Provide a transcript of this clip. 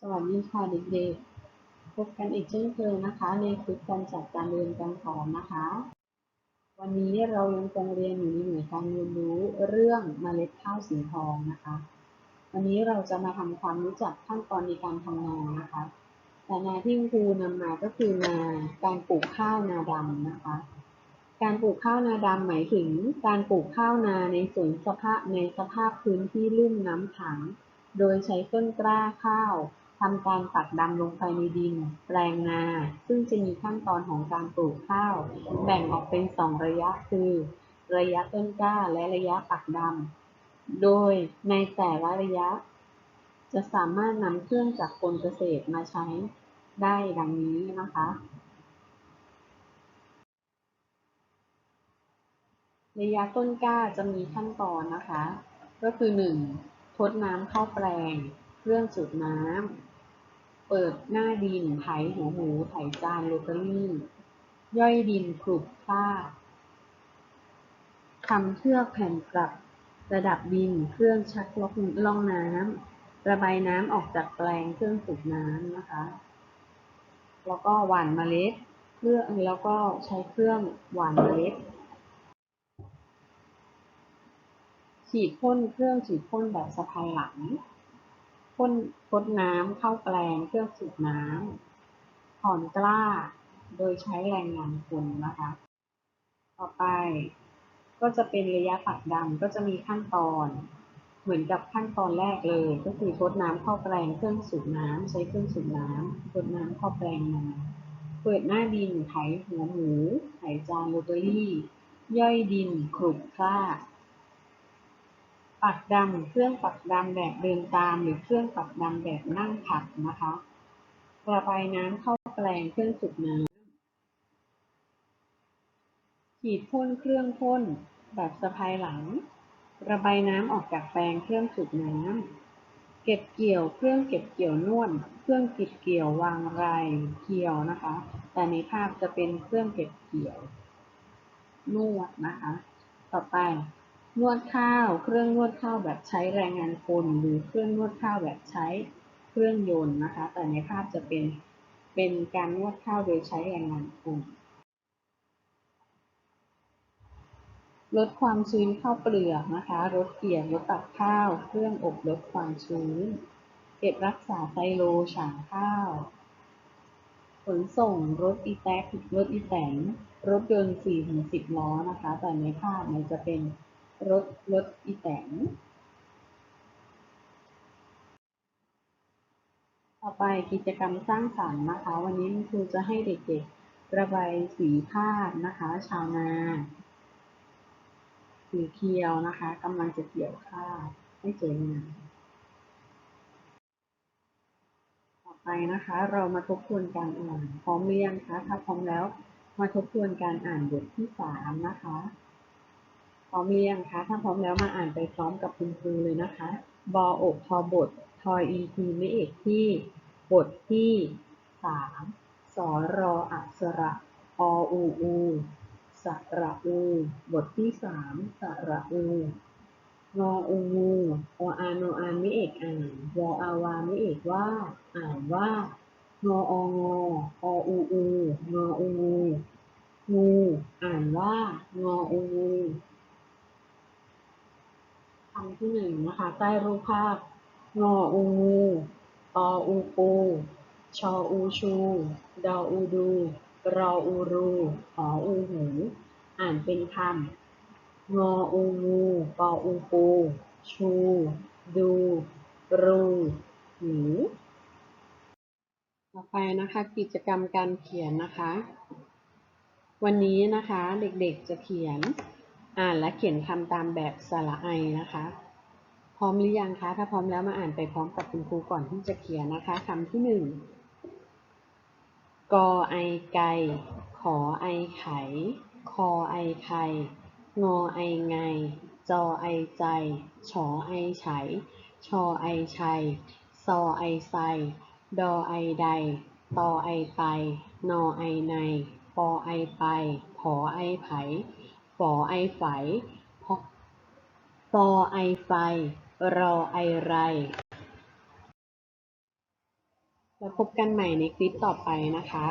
สวัสดีค่ะเด็กๆ พบกันอีกเช่นเคยนะคะ ในคลิปการจัดการเรียนการสอนนะคะ วันนี้เรายังคงเรียนอยู่ในหน่วยการเรียนรู้เรื่องเมล็ดข้าวสีทองนะคะ วันนี้เราจะมาทำความรู้จักขั้นตอนในการทำนานะคะ แต่นาที่คุณครูนำมาก็คือนาการปลูกข้าวนาดำนะคะ การปลูกข้าวนาดำหมายถึงการปลูกข้าวนาในสวนสภาพในสภาพพื้นที่ลุ่มน้ำขังโดยใช้ต้นกล้าข้าว ทำการปักดำลงไปในดิน แปลงนา ซึ่งจะมีขั้นตอนของการปลูกข้าว แบ่งออกเป็นสองระยะคือ ระยะต้นกล้าและระยะปักดำ โดยในแต่ละระยะ จะสามารถนำเครื่องจักกลเกษตรมาใช้ได้ดังนี้นะคะ ระยะต้นกล้าจะมีขั้นตอนนะคะ ก็คือ 1. ทดน้ำเข้าแปลง เครื่องสูบน้ำ เปิดหน้าดินไถหัวหมูไถจานโรตารี่ ย่อยดินคลุกคลาทำเชือกแผ่นกลับ ระดับดินเครื่องชักล็อกล่องน้ำระบายน้ำออกจากแปลงเครื่องสูบน้ำนะคะ แล้วก็หว่านเมล็ดเครื่องแล้วก็ใช้เครื่องหว่านเมล็ดฉีดพ่นเครื่องฉีดพ่นแบบสะพายหลัง พ่นพดน้ำเข้าแปลงเครื่องสูบน้ำถอนกล้า โดยใช้แรงงานคนนะคะ ต่อไปก็จะเป็นระยะปักดำก็จะมีขั้นตอน เหมือนกับขั้นตอนแรกเลย ก็คือทดน้ำเข้าแปลงเครื่องสูบน้ำใช้เครื่องสูบน้ำทดน้ำเข้าแปลงนาเปิดหน้าดินไถหัวหมูไถจานโรตารี่ ย่อยดินขลุกคลา ปักดำเครื่องปักดำแบบเดินตามหรือเครื่องปักดำแบบนั่งผัดนะคะระบายน้ำเข้าแปลงเครื่องสูบน้ำฉีดพ่นเครื่องพ่นแบบสะพายหลัง ระบายน้ำออกจากแปลงเครื่องสูบน้ำเก็บเกี่ยวเครื่องเก็บเกี่ยวนวดเครื่องเก็บเกี่ยววางรายเกี่ยวนะคะ แต่ในภาพจะเป็นเครื่องเก็บเกี่ยวนวดนะคะ ต่อไป นวดข้าว เครื่องนวดข้าวแบบใช้แรงงานคน หรือเครื่องนวดข้าวแบบใช้เครื่องยนต์นะคะ แต่ในภาพจะเป็นเป็นการนวดข้าวโดยใช้แรงงานคนลดความชื้นข้าวเปลือกนะคะลดเกลี่ยลดตักข้าว เครื่องอบลดความชื้น เก็บรักษาไซโลฉางข้าว ขนส่งรถอีแท็กรถอีแตนรถยนต์4ถึง10 ล้อนะคะ แต่ในภาพมันจะเป็น รถรถอีแตนต่อไปกิจกรรมสร้างสรรค์นะคะ วันนี้ครูจะให้เด็กๆ ระบายสีภาพนะคะ ชาวนาสีเขียวนะคะกำลังจะเกี่ยวข้าวให้สวยงามต่อไปนะคะ เรามาทบทวนการอ่านพร้อมหรือยังคะถ้าพร้อมแล้วมาทบทวนการอ่านบทที่สามนะคะ ร้อมหรือยังคะ ถ้าพร้อมแล้วมาอ่านไปพร้อมกับคุณครูเลยนะคะ บออกทอบททออีทีไม่เอกที่บทที่สามสอรออักษระออูอูสระอู บทที่สามสระอูงออูงูออานอานไม่เอกอ่านวออาวาไม่เอกว่า อ่านว่างอองอออูอูงออูงู งู อ่านว่างออูงู คำที่หนึ่งนะคะ ใต้รูปภาพงออูงูออูปู ชออูชู ดออูดู รออูรูหออูหู อ่านเป็นคำงออูงูปออูปู ชู ดู รูหูต่อไปนะคะกิจกรรมการเขียนนะคะ วันนี้นะคะเด็กๆจะเขียน อ่านและเขียนคำตามแบบสระไอนะคะ พร้อมหรือยังคะ ถ้าพร้อมแล้วมาอ่านไปพร้อมกับคุณครูก่อนที่จะเขียนนะคะคำที่หนึ่งกอไอไก่ขอไอไข่คอไอไข่งอไอไง จอไอใจ ฉอไอไฉชอไอชัย ซอไอไซ ดอไอใด ตอไอไป นอไอใน ปอไอไป ผอไอไผ ฝอไอไฝพอฟอไอไฟ รอไอไร แล้วพบกันใหม่ในคลิปต่อไปนะคะ